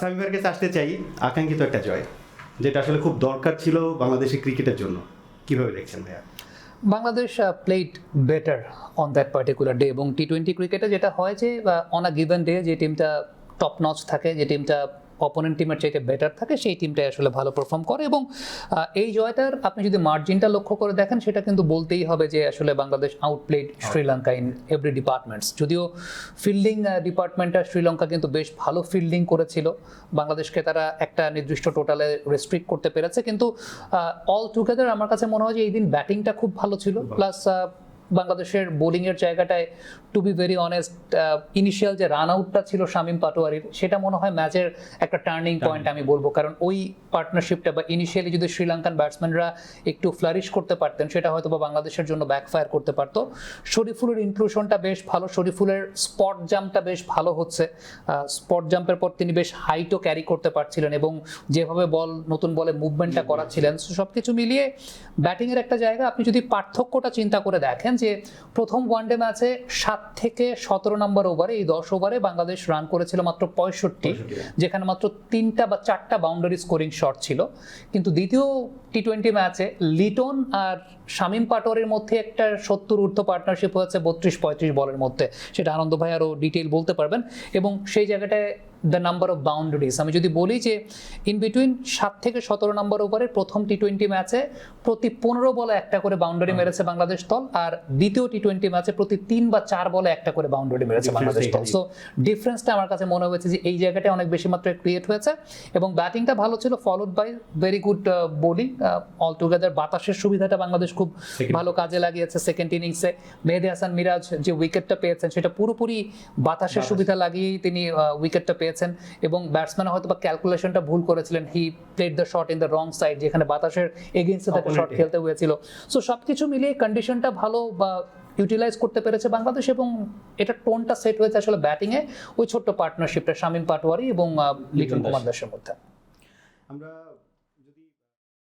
সামি ভাইয়ের কাছে আসতে চাই। আকাঙ্ক্ষিত একটা জয়, যেটা আসলে খুব দরকার ছিল বাংলাদেশের ক্রিকেটের জন্য। কীভাবে দেখছেন ভাইয়া? Bangladesh played better on that particular day এবং টি টোয়েন্টি ক্রিকেটে যেটা হয় যে অন আ গিভেন ডে যে টিমটা টপ নচ থাকে, যে টিমটা অপোনেন্ট টিমের চাইতে বেটার থাকে সেই টিমটাই আসলে ভালো পারফর্ম করে এবং এই জয়টার আপনি যদি মার্জিনটা লক্ষ্য করে দেখেন সেটা কিন্তু বলতেই হবে যে আসলে Bangladesh outplayed Sri Lanka in every departments যদিও ফিল্ডিং ডিপার্টমেন্টটা শ্রীলঙ্কা কিন্তু বেশ ভালো ফিল্ডিং করেছিল। বাংলাদেশকে তারা একটা নির্দিষ্ট টোটালে রেস্ট্রিক্ট করতে পেরেছে। কিন্তু অল টুগেদার আমার কাছে মনে হয় যে এই দিন ব্যাটিংটা খুব ভালো ছিল। প্লাস বাংলাদেশের বোলিংয়ের জায়গাটায় to be very honest initial যে রান আউটটা ছিল শামীম পাটোয়ারির সেটা মনে হয় ম্যাচের একটা টার্নিং পয়েন্ট আমি বলব। কারণ ওই পার্টনারশিপটা বা ইনিশিয়ালি যদি শ্রীলঙ্কান ব্যাটসম্যানরা একটু ফ্লারিশ করতে পারতেন সেটা হয়তো বা বাংলাদেশের জন্য ব্যাকফায়ার করতে পারতো। শরীফুলের ইনক্লুশনটা বেশ ভালো শরীফুলের স্পট জাম্পটা বেশ ভালো হচ্ছে। স্পট জাম্পের পর তিনি বেশ হাইটও ক্যারি করতে পারছিলেন এবং যেভাবে বল নতুন বলে মুভমেন্টটা করাচ্ছিলেন সব কিছু মিলিয়ে ব্যাটিংয়ের একটা জায়গা আপনি যদি পার্থক্যটা চিন্তা করে দেখেন যে প্রথম ওয়ানডে ম্যাচে সাত থেকে সতেরো নম্বর ওভারে এই দশ ওভারে বাংলাদেশ রান করেছিল মাত্র পঁয়ষট্টি যেখানে মাত্র তিনটা বা চারটা বাউন্ডারি স্কোরিং শট ছিল। কিন্তু দ্বিতীয় টি টোয়েন্টি ম্যাচে লিটন আর শামীম পাটোয়ারির মধ্যে একটা সত্তর ঊর্ধ্ব পার্টনারশিপ হয়েছে বত্রিশ পঁয়ত্রিশ বলের মধ্যে। সেটা আনন্দ ভাই আরও ডিটেল বলতে পারবেন। এবং সেই জায়গাটায় দ্য নাম্বার অফ বাউন্ডারিজ আমি যদি বলি যে ইন বিটুইন সাত থেকে সতেরো নম্বর ওভারের প্রথম টি টোয়েন্টি ম্যাচে প্রতি পনেরো বলে একটা করে বাউন্ডারি মেরেছে বাংলাদেশ দল। আর দ্বিতীয় টি টোয়েন্টি ম্যাচে প্রতি তিন বা চার বলে একটা করে বাউন্ডারি মেরেছে বাংলাদেশ দল। সো ডিফারেন্সটা আমার কাছে মনে হয়েছে যে এই জায়গাটায় অনেক বেশি মাত্রায় ক্রিয়েট হয়েছে। এবং ব্যাটিংটা ভালো ছিল followed by very good bowling all together বাতাসের সুবিধাটা বাংলাদেশ খুব ভালো কাজে লাগিয়েছে। সেকেন্ড ইনিংসে মেহেদি হাসান মিরাজ যে উইকেটটা পেয়েছেন সেটা পুরোপুরি বাতাসের সুবিধা লাগিয়েই তিনি উইকেটটা পেয়েছেন। এবং ব্যাটসম্যান হয়তো বা ক্যালকুলেশনটা ভুল করেছিলেন। He played the shot in the wrong side যেখানে বাতাসের এগেনস্টে তাকে শট খেলতে হয়েছিল। সো সবকিছু মিলিয়ে কন্ডিশনটা ভালো বা ইউটিলাইজ করতে পেরেছে বাংলাদেশ এবং এটা টোনটা সেট হয়েছে আসলে ব্যাটিংয়ে ওই ছোট্ট পার্টনারশিপটা শামীম পাটোয়ারি এবং লিটন কুমার দাসের মধ্যে। আমরা